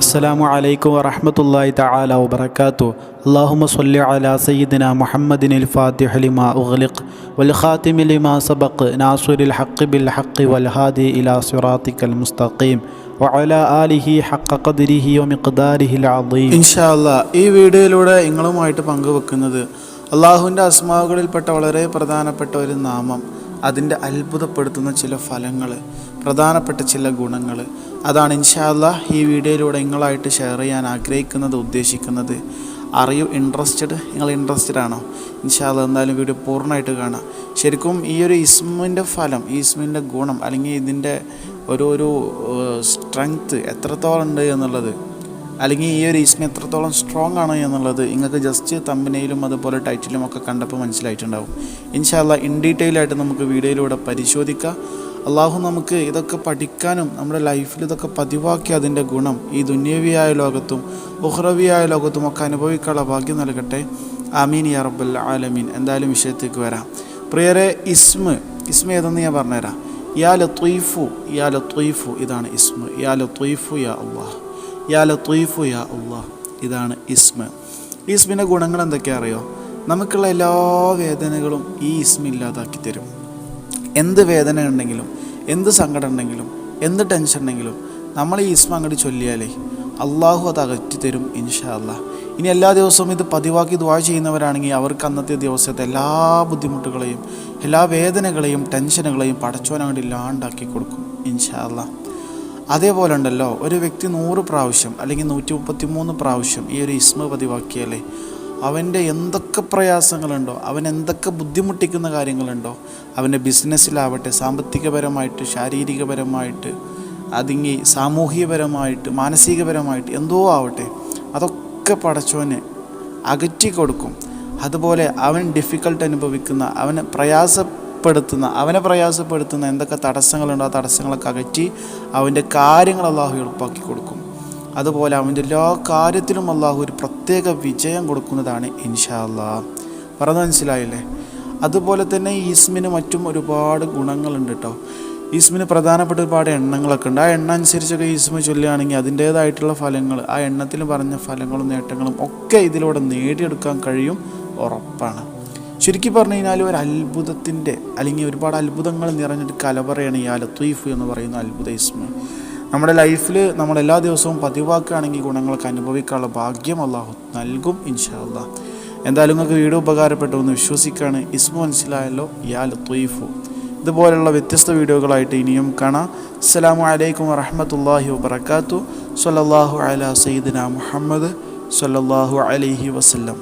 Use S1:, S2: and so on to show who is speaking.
S1: അസ്സാം വലൈക്കും വറഹമത്തല്ലാഹി തആല വാത്തു അള്ളാഹുമ സല്ലി അലാ സയ്യിദിന മുഹമ്മദിൻ അൽ ഫാത്തിഹ ലിമാ ഉഗ്ലിഖ് വൽ ഖാതിമി ലിമാ സബഖ് നാസുരിൽ ഹഖ് ബിൽ ഹഖ് വൽ ഹാദി ഇലാ സിറാത്തിക്കൽ മുസ്തഖീം വഅല ആലിഹി ഹഖ
S2: ഖദ്രിഹി വമിഖ്ദാരിഹി അൽ ഇൻഷാ അല്ലാഹ് ഈ വീഡിയോയിലൂടെ നിങ്ങളുമായിട്ട് പങ്കുവെക്കുന്നത് അള്ളാഹുവിന്റെ അസ്മാവുകളിൽപ്പെട്ട വളരെ പ്രധാനപ്പെട്ട ഒരു നാമം. അതിന്റെ അത്ഭുതപ്പെടുത്തുന്ന ചില ഫലങ്ങൾ പ്രധാനപ്പെട്ട ചില ഗുണങ്ങൾ. അതാണ് ഇൻഷാല്ല ഈ വീഡിയോയിലൂടെ നിങ്ങളായിട്ട് ഷെയർ ചെയ്യാൻ ആഗ്രഹിക്കുന്നത് ഉദ്ദേശിക്കുന്നത്. അറിയൂ ഇൻട്രസ്റ്റഡ് നിങ്ങൾ ഇൻട്രസ്റ്റഡ് ആണോ? ഇൻഷാല്ല എന്തായാലും വീഡിയോ പൂർണമായിട്ട് കാണാം. ശരിക്കും ഈ ഒരു ഇസ്മിന്റെ ഫലം ഈ ഗുണം അല്ലെങ്കിൽ ഇതിന്റെ ഒരു ഒരു സ്ട്രെങ്ത്ത് എത്രത്തോളം ഉണ്ട് എന്നുള്ളത് അല്ലെങ്കിൽ ഈ ഒരു ഇസ്മി എത്രത്തോളം സ്ട്രോങ് ആണ് എന്നുള്ളത് നിങ്ങൾക്ക് ജസ്റ്റ് തമ്പനയിലും അതുപോലെ ടൈറ്റിലും ഒക്കെ കണ്ടപ്പോൾ മനസ്സിലായിട്ടുണ്ടാവും. ഇൻഷാല്ല ഇൻ ഡീറ്റെയിൽ ആയിട്ട് നമുക്ക് വീഡിയോയിലൂടെ പരിശോധിക്കാം. അള്ളാഹു നമുക്ക് ഇതൊക്കെ പഠിക്കാനും നമ്മുടെ ലൈഫിൽ ഇതൊക്കെ പതിവാക്കി അതിന്റെ ഗുണം ഈ ദുന്യവിയായ ലോകത്തും ബുഹ്റവിയായ ലോകത്തും ഒക്കെ അനുഭവിക്കാനുള്ള ഭാഗ്യം നൽകട്ടെ. ആമീൻ യാ റബ്ബൽ ആലമീൻ. എന്തായാലും വിഷയത്തേക്ക് വരാം. പ്രിയരെ ഇസ്മ ഇസ്മ ഏതെന്ന് ഞാൻ പറഞ്ഞുതരാം. യാ ലത്വീഫു യാ ലത്വീഫു ഇതാണ് ഇസ്മ. യാ ലത്വീഫു യാ അള്ളാഹ് യാ ലത്തീഫു യാ അള്ളാഹ്. ഇതാണ് ഇസ്മ. ഇസ്മിന്റെ ഗുണങ്ങൾ എന്തൊക്കെയാ അറിയോ? നമുക്കുള്ള എല്ലാ വേദനകളും ഈ ഇസ്മ ഇല്ലാതാക്കി തരും. എന്ത് വേദന ഉണ്ടെങ്കിലും എന്ത് സങ്കടം ഉണ്ടെങ്കിലും എന്ത് ടെൻഷൻ ഉണ്ടെങ്കിലും നമ്മൾ ഈ ഇസ്മ അങ്ങോട്ട് ചൊല്ലിയാലേ അള്ളാഹു അത് അകറ്റി തരും ഇൻഷാ അല്ല ഇനി എല്ലാ ദിവസവും ഇത് പതിവാക്കി ദ്വാ ചെയ്യുന്നവരാണെങ്കിൽ അവർക്ക് അന്നത്തെ ദിവസത്തെ എല്ലാ ബുദ്ധിമുട്ടുകളെയും എല്ലാ വേദനകളെയും ടെൻഷനുകളെയും പടച്ചോൻ അങ്ങോട്ട് ഇല്ലാണ്ടാക്കി കൊടുക്കും ഇൻഷാ അള്ളാഹ് അതേപോലെ ഉണ്ടല്ലോ ഒരു വ്യക്തി നൂറ് പ്രാവശ്യം അല്ലെങ്കിൽ നൂറ്റി മുപ്പത്തി മൂന്ന് പ്രാവശ്യം ഈ ഒരു ഇസ്മ പതിവാക്കിയാലേ അവന്റെ എന്തൊക്കെ പ്രയാസങ്ങളുണ്ടോ അവൻ എന്തൊക്കെ ബുദ്ധിമുട്ടിക്കുന്ന കാര്യങ്ങളുണ്ടോ അവന്റെ ബിസിനസ്സിലാവട്ടെ സാമ്പത്തികപരമായിട്ട് ശാരീരികപരമായിട്ട് അതിങ്ങി സാമൂഹികപരമായിട്ട് മാനസികപരമായിട്ട് എന്തോ ആവട്ടെ അതൊക്കെ പടച്ചോന് അകറ്റി കൊടുക്കും അതുപോലെ അവൻ ഡിഫിക്കൾട്ട് അനുഭവിക്കുന്ന അവന് പ്രയാസപ്പെടുത്തുന്ന അവനെ പ്രയാസപ്പെടുത്തുന്ന എന്തൊക്കെ തടസ്സങ്ങളുണ്ടോ ആ തടസ്സങ്ങളൊക്കെ അകറ്റി അവന്റെ കാര്യങ്ങൾ അള്ളാഹു എളുപ്പാക്കി കൊടുക്കും. അതുപോലെ അവന്റെ എല്ലാ കാര്യത്തിലും അള്ളാഹു ഒരു പ്രത്യേക വിജയം കൊടുക്കുന്നതാണ് ഇൻഷാ അല്ലാ പറഞ്ഞു മനസ്സിലായില്ലേ? അതുപോലെ തന്നെ ഈസ്മിന് മറ്റും ഒരുപാട് ഗുണങ്ങളുണ്ട് കേട്ടോ ഈസ്മിന് പ്രധാനപ്പെട്ട ഒരുപാട് എണ്ണങ്ങളൊക്കെ ഉണ്ട്. ആ എണ്ണ അനുസരിച്ചൊക്കെ ഈസ്മ ചൊല്ലുകയാണെങ്കിൽ അതിന്റേതായിട്ടുള്ള ഫലങ്ങൾ ആ എണ്ണത്തിൽ പറഞ്ഞ ഫലങ്ങളും നേട്ടങ്ങളും ഒക്കെ ഇതിലൂടെ നേടിയെടുക്കാൻ കഴിയും ഉറപ്പാണ്. ചുരുക്കി പറഞ്ഞു കഴിഞ്ഞാൽ ഒരു അത്ഭുതത്തിന്റെ അല്ലെങ്കിൽ ഒരുപാട് അത്ഭുതങ്ങൾ നിറഞ്ഞൊരു കലവറയാണ് ഈ അലത്വീഫ് എന്ന് പറയുന്ന അത്ഭുത ഇസ്മ. നമ്മുടെ ലൈഫിൽ നമ്മൾ എല്ലാ ദിവസവും പതിവാക്കുകയാണെങ്കിൽ ഗുണങ്ങളൊക്കെ അനുഭവിക്കാനുള്ള ഭാഗ്യം അള്ളാഹു നൽകും ഇൻഷാല്ല എന്തായാലും നിങ്ങൾക്ക് വീഡിയോ ഉപകാരപ്പെട്ടു എന്ന് വിശ്വസിക്കുകയാണ്. ഇസ്മു മനസ്സിലായല്ലോ യാ ലത്വീഫു ഇതുപോലുള്ള വ്യത്യസ്ത വീഡിയോകളായിട്ട് ഇനിയും കാണാം. അസ്സലാമു അലൈക്കും വറഹമത്തല്ലാഹി വബർക്കാത്തു സല്ലല്ലാഹു അല സയ്യിദിന മുഹമ്മദ് സല്ലല്ലാഹു അലൈഹി വസല്ലം.